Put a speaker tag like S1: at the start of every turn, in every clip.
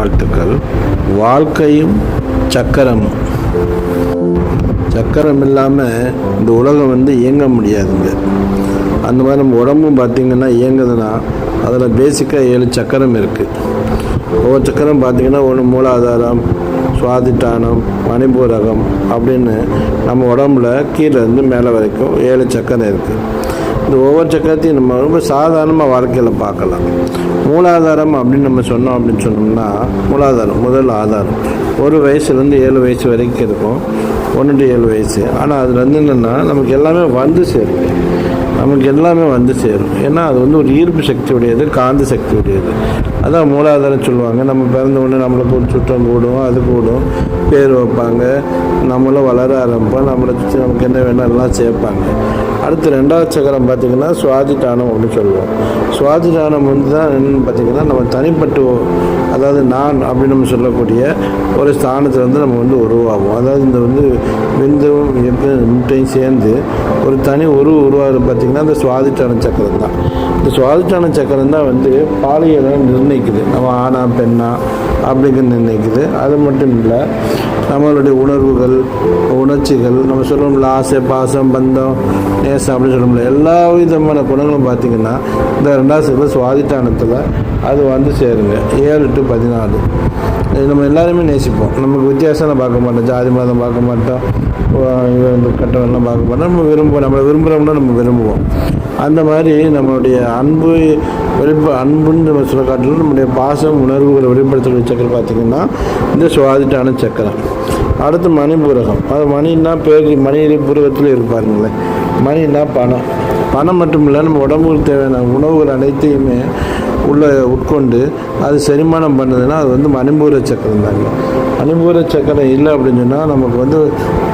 S1: வாழ்த்துக்கள். வாழ்க்கையும் சக்கரமும். சக்கரம் இல்லாமல் இந்த உலகம் வந்து இயங்க முடியாதுங்க. அந்த மாதிரி நம்ம உடம்பும் பார்த்திங்கன்னா இயங்குதுன்னா அதில் பேசிக்காக ஏழு சக்கரம் இருக்குது ஒவ்வொரு சக்கரம் பார்த்திங்கன்னா ஒன்று மூலாதாரம் சுவாதிட்டானம் மணிபூரகம் அப்படின்னு நம்ம உடம்புல கீழேருந்து மேலே வரைக்கும் ஏழு சக்கரம் இருக்குது இந்த ஒவ்வொரு சக்கரத்தையும் நம்ம ரொம்ப சாதாரணமாக வாழ்க்கையில் பார்க்கலாம். மூலாதாரம் அப்படின்னு நம்ம சொன்னோம் அப்படின்னு சொன்னோம்னா மூலாதாரம் முதல் ஆதாரம். ஒரு வயசுலேருந்து ஏழு வயசு வரைக்கும் இருக்கும். ஒன்று டு ஏழு வயசு. ஆனால் அதில் வந்து என்னென்னா நமக்கு எல்லாமே வந்து சேரும். நமக்கு எல்லாமே வந்து சேரும். ஏன்னா அது வந்து ஒரு ஈர்ப்பு சக்தி உடையது காந்த சக்தி உடையது அதான் மூலாதாரம் சொல்லுவாங்க. நம்ம பிறந்த உடனே நம்மளுக்கு ஒரு சுற்றம் கூடும் அது கூடும் பேர் வைப்பாங்க. நம்மளும் வளர ஆரம்பிப்போம். நம்மளை சுற்றி நமக்கு என்ன வேணும் எல்லாம் சேர்ப்பாங்க. அடுத்து ரெண்டாவது சக்கரம் பார்த்திங்கன்னா சுவாதிட்டானம் அப்படின்னு சொல்லுவோம். சுவாதிட்டானம் வந்து தான் என்னென்னு பார்த்திங்கன்னா நம்ம தனிப்பட்டு அதாவது நான் அப்படின்னு நம்ம சொல்லக்கூடிய ஒரு ஸ்தானத்தில் வந்து நம்ம வந்து உருவாகும் அதாவது இந்த வந்து விந்தும் முட்டையும் சேர்ந்து ஒரு தனி உருவ உருவாகிறது பார்த்திங்கன்னா இந்த சுவாதிட்டான சக்கரம் தான். இந்த சுவாதிட்டான சக்கரம் தான் வந்து பாலியலை நிர்ணயிக்குது. நம்ம ஆணா பெண்ணா அப்படிங்கிறது நிர்ணயிக்குது. அது மட்டும் இல்லை நம்மளுடைய உணர்வுகள் உணர்ச்சிகள் நம்ம சொல்லுவோம்ல ஆசை பாசம் பந்தம் நேசம் அப்படின்னு சொல்லுவோம்ல எல்லா விதமான குணங்களும் பார்த்திங்கன்னா இந்த ரெண்டாவது சக்கரம் சுவாதிட்டானத்தில் அது வந்து சேருங்க. ஏழு டு பதினாலு. நம்ம எல்லாருமே நேசிப்போம். நமக்கு வித்தியாசம் பார்க்க மாட்டோம். ஜாதி மதம் பார்க்க மாட்டோம். கட்டணம்லாம் பார்க்க மாட்டோம். நம்ம விரும்புவோம். நம்மளை விரும்புகிறோம்னா நம்ம விரும்புவோம். அந்த மாதிரி நம்மளுடைய அன்பு வெளிப்ப அன்புன்னு நம்ம சொல்ல காட்டிலும் நம்முடைய பாசம் உணர்வுகளை வெளிப்படுத்தக்கூடிய சக்கரம் பார்த்திங்கன்னா இந்த சுவாதிட்டான சக்கரம். அடுத்து மணிபூரகம் அது மணின்னா பேர் மணி பூரகத்தில் இருப்பாருங்களேன் மணின்னா பணம். பணம் மட்டும் இல்லை நம்ம உடம்புக்கு தேவையான உணவுகள் அனைத்தையுமே உள்ளே உட்கொண்டு அது செரிமானம் பண்ணுதுன்னா அது வந்து மணிபூர சக்கரம் தாங்க. மணிபூர சக்கரம் இல்லை அப்படின்னு சொன்னால் நமக்கு வந்து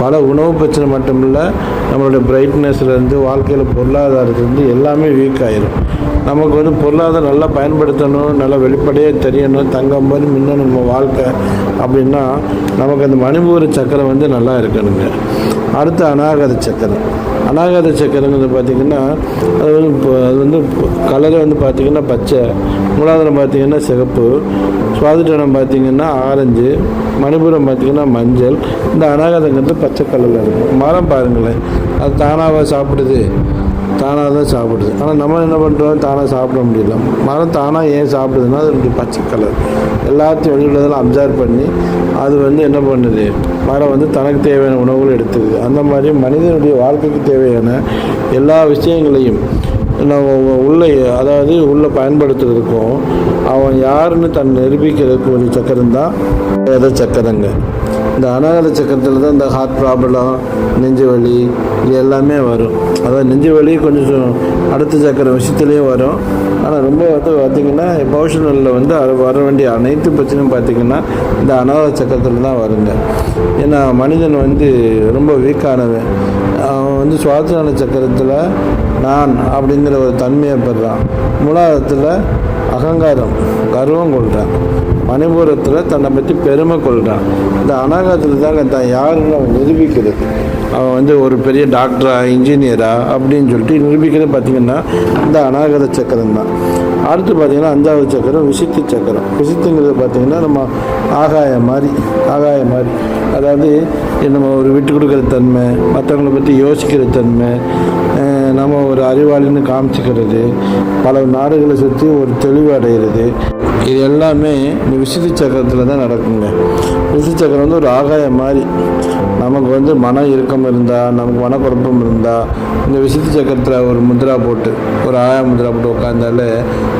S1: பல உணவு பிரச்சனை மட்டும் இல்லை நம்மளுடைய பிரைட்னஸ்லேருந்து வாழ்க்கையில் பொருளாதாரத்துலேருந்து எல்லாமே வீக் ஆயிரும். நமக்கு வந்து பொருளாதாரம் நல்லா பயன்படுத்தணும் நல்லா வெளிப்படையாக தெரியணும் தங்கம் போது மின்னணும் நம்ம வாழ்க்கை அப்படின்னா நமக்கு அந்த மணிபூர சக்கரம் வந்து நல்லா இருக்கணுங்க. அடுத்து அநாகத சக்கரம். அநாகத சக்கரங்கிறது பார்த்திங்கன்னா அது வந்து இப்போ- அது வந்து கலரை வந்து பார்த்திங்கன்னா பச்சை. மூலாதாரம் பார்த்திங்கன்னா சிகப்பு. சுவாதிட்டனம் பார்த்திங்கன்னா ஆரஞ்சு. மணிபுரம் பார்த்திங்கன்னா மஞ்சள். இந்த அநாகதங்கிறது பச்சை கலரில் இருக்கும் மரம் பாருங்களேன். அது தானாக சாப்பிடுது. தானாக தான் சாப்பிடுது. ஆனால் நம்ம என்ன பண்ணுறோம் தானாக சாப்பிட முடியல. மரம் தானாக ஏன் சாப்பிடுதுன்னா அது பச்சை கலர் எல்லாத்தையும் வெளியுள்ளதெல்லாம் அப்சர்வ் பண்ணி அது வந்து என்ன பண்ணுது? மரம் வந்து தனக்கு தேவையான உணவுகள் எடுத்துக்குது. அந்த மாதிரி மனிதனுடைய வாழ்க்கைக்கு தேவையான எல்லா விஷயங்களையும் நம்ம உள்ள அதாவது உள்ள பயன்படுத்துறதுக்கும் அவன் யாருன்னு தன் நிரூபிக்கிறதுக்கு ஒரு சக்கரம் தான் வேத சக்கரங்க. இந்த அனாகத சக்கரத்தில் தான் இந்த ஹார்ட் ப்ராப்ளம் நெஞ்சு வலி இது எல்லாமே வரும். அதாவது நெஞ்சு வலி கொஞ்சம் அடுத்த சக்கர விஷயத்துலேயும் வரும். ஆனால் ரொம்ப வந்து பார்த்திங்கன்னா பௌஷனில் வந்து அது வர வேண்டிய அனைத்து பிரச்சனையும் பார்த்திங்கன்னா இந்த அனாத சக்கரத்தில் தான் வருங்க. ஏன்னா மனிதன் வந்து ரொம்ப வீக்கானவன் வந்து சுவாசன சக்கரத்தில் நான் அப்படிங்கிற ஒரு தன்மையை பெறான் மூலாதத்தில் அகங்காரம் கர்வம் கொள்கிறான் மணிபுரத்தில் தன்னை பற்றி பெருமை கொள்கிறான் இந்த அனாகத்தில் தாங்க தான் யாருன்னு அவன் நிரூபிக்கிறது அவன் வந்து ஒரு பெரிய டாக்டரா இன்ஜினியரா அப்படின்னு சொல்லிட்டு நிரூபிக்கிறது பார்த்திங்கன்னா இந்த அநாகத சக்கரம் தான். அடுத்து பார்த்திங்கன்னா அஞ்சாவது சக்கரம் விசித்தி சக்கரம். விசித்துங்கிறது பார்த்திங்கன்னா நம்ம ஆகாயம் மாதிரி ஆகாயம் மாதிரி. அதாவது நம்ம ஒரு விட்டு கொடுக்குற தன்மை மற்றவங்களை பற்றி யோசிக்கிற தன்மை நம்ம ஒரு அறிவாளின்னு காமிச்சிக்கிறது பல நாடுகளை சுற்றி ஒரு தெளிவு அடைகிறது. இது எல்லாமே இந்த விசித்தி சக்கரத்தில் தான் நடக்குங்க. விசித்தி சக்கரம் வந்து ஒரு ஆகாயம் மாதிரி. நமக்கு வந்து மன இறுக்கம் இருந்தால் நமக்கு மனக்குழப்பம் இருந்தால் இந்த விசித்தி சக்கரத்தில் ஒரு முத்ரா போட்டு ஒரு ஆயா முத்ரா போட்டு உட்காந்தாலே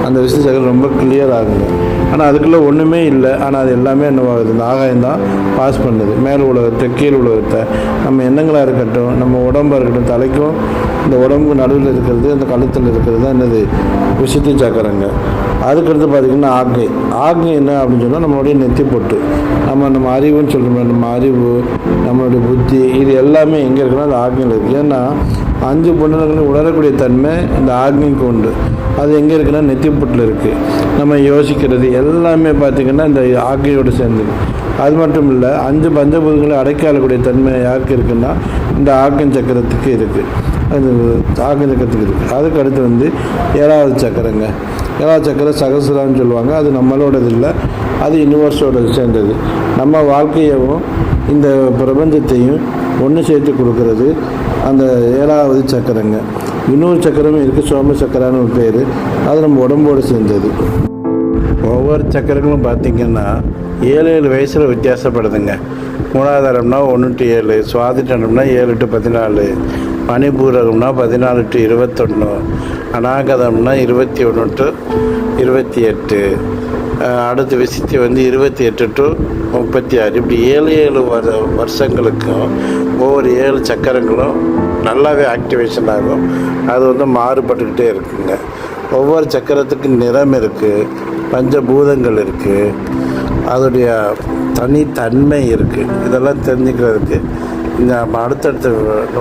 S1: அந்த விசித்தி சக்கரம் ரொம்ப கிளியர் ஆகுங்க. ஆனால் அதுக்குள்ளே ஒன்றுமே இல்லை. ஆனால் அது எல்லாமே என்னவாகுது? இந்த ஆகாயம் தான் பாஸ் பண்ணுது. மேல் உலகத்தை கீழ் உலகத்தை. நம்ம எண்ணங்களாக இருக்கட்டும் நம்ம உடம்பாக இருக்கட்டும் தலைக்கும் இந்த உடம்புக்கு நடுவில் இருக்கிறது அந்த கழுத்தில் இருக்கிறது தான் என்னது? விசித்தி சக்கரங்க. அதுக்கடுத்து பார்த்திங்கன்னா ஆக்ஞை ஆக்ஞை என்ன அப்படின்னு சொன்னால் நம்மளுடைய நெத்தி பொட்டு. நம்ம நம்ம அறிவுன்னு சொல்கிறோம் நம்ம அறிவு நம்மளுடைய புத்தி இது எல்லாமே எங்கே இருக்குன்னா அந்த ஆக்ஞையில் இருக்குது ஏன்னா அஞ்சு பொண்ணுகளுக்கு உணரக்கூடிய தன்மை இந்த ஆக்ஞைக்கு உண்டு. அது எங்கே இருக்குன்னா நெத்தி பொட்டில் இருக்குது நம்ம யோசிக்கிறது எல்லாமே பார்த்திங்கன்னா இந்த ஆக்ஞையோடு சேர்ந்தது அது மட்டும் இல்லை அஞ்சு பஞ்சபூதங்களை அடைக்காலக்கூடிய தன்மை யாருக்கு இருக்குன்னா இந்த ஆக்கன் சக்கரத்துக்கு இருக்குது அது ஆக்கன் இருக்குது அதுக்கு அடுத்து வந்து ஏழாவது சக்கரங்க. ஏழாவது சக்கரம் சகசிரான்னு சொல்லுவாங்க. அது நம்மளோடது இல்லை. அது யூனிவர்ஸோட சேர்ந்தது. நம்ம வாழ்க்கையவும் இந்த பிரபஞ்சத்தையும் ஒன்று சேர்த்து கொடுக்கறது அந்த ஏழாவது சக்கரங்க. இன்னொரு சக்கரமும் இருக்குது சோம சக்கரான்னு ஒரு பேர். அது நம்ம உடம்போடு சேர்ந்தது. ஒவ்வொரு சக்கரங்களும் பார்த்திங்கன்னா ஏழு ஏழு வயசில் வித்தியாசப்படுதுங்க. மூலாதாரம்னா ஒன்று டு ஏழு. சுவாதிட்டம்னா ஏழு டு பதினாலு. மணிபூரகம்னா பதினாலு டு இருபத்தொன்று அநாகதம்னா இருபத்தி ஒன்று டு இருபத்தி எட்டு அடுத்து விசித்தி வந்து இருபத்தி எட்டு டு முப்பத்தி ஆறு. இப்படி ஏழு ஏழு வர வருஷங்களுக்கும் ஒவ்வொரு ஏழு சக்கரங்களும் நல்லாவே ஆக்டிவேஷன் ஆகும். அது வந்து மாறுபட்டுக்கிட்டே இருக்குங்க. ஒவ்வொரு சக்கரத்துக்கு நிறம் இருக்குது பஞ்சபூதங்கள் இருக்குது அதோடைய தனித்தன்மை இருக்குது இதெல்லாம் தெரிஞ்சுக்கிறதுக்கு இந்த நம்ம அடுத்தடுத்த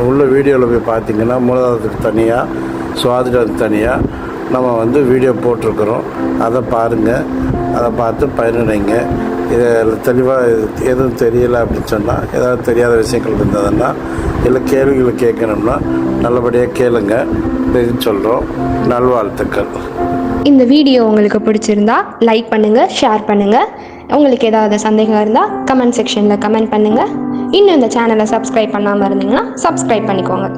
S1: உள்ள வீடியோவில் போய் பார்த்தீங்கன்னா மூலாதாரத்துக்கு தனியாக சுவாதிடத்துக்கு தனியாக நம்ம வந்து வீடியோ போட்டிருக்கிறோம். அதை பாருங்கள் அதை பார்த்து பயனடைங்க. இதில் தெளிவாக எதுவும் தெரியலை அப்படின்னு சொன்னால் ஏதாவது தெரியாத விஷயங்கள் இருந்ததுன்னா இல்லை கேள்விகள் கேட்கணும்னா நல்லபடியாக கேளுங்க. அப்படின்னு சொல்கிறோம் நல்வாழ்த்துக்கள்.
S2: இந்த வீடியோ உங்களுக்கு பிடிச்சிருந்தா லைக் பண்ணுங்கள் ஷேர் பண்ணுங்கள் உங்களுக்கு ஏதாவது சந்தேகம் இருந்தால் கமெண்ட் செக்ஷனில் கமெண்ட் பண்ணுங்கள் இன்னும் இந்த சேனலை சப்ஸ்கிரைப் பண்ணாமல் இருந்தீங்கன்னா சப்ஸ்கிரைப் பண்ணிக்கோங்க.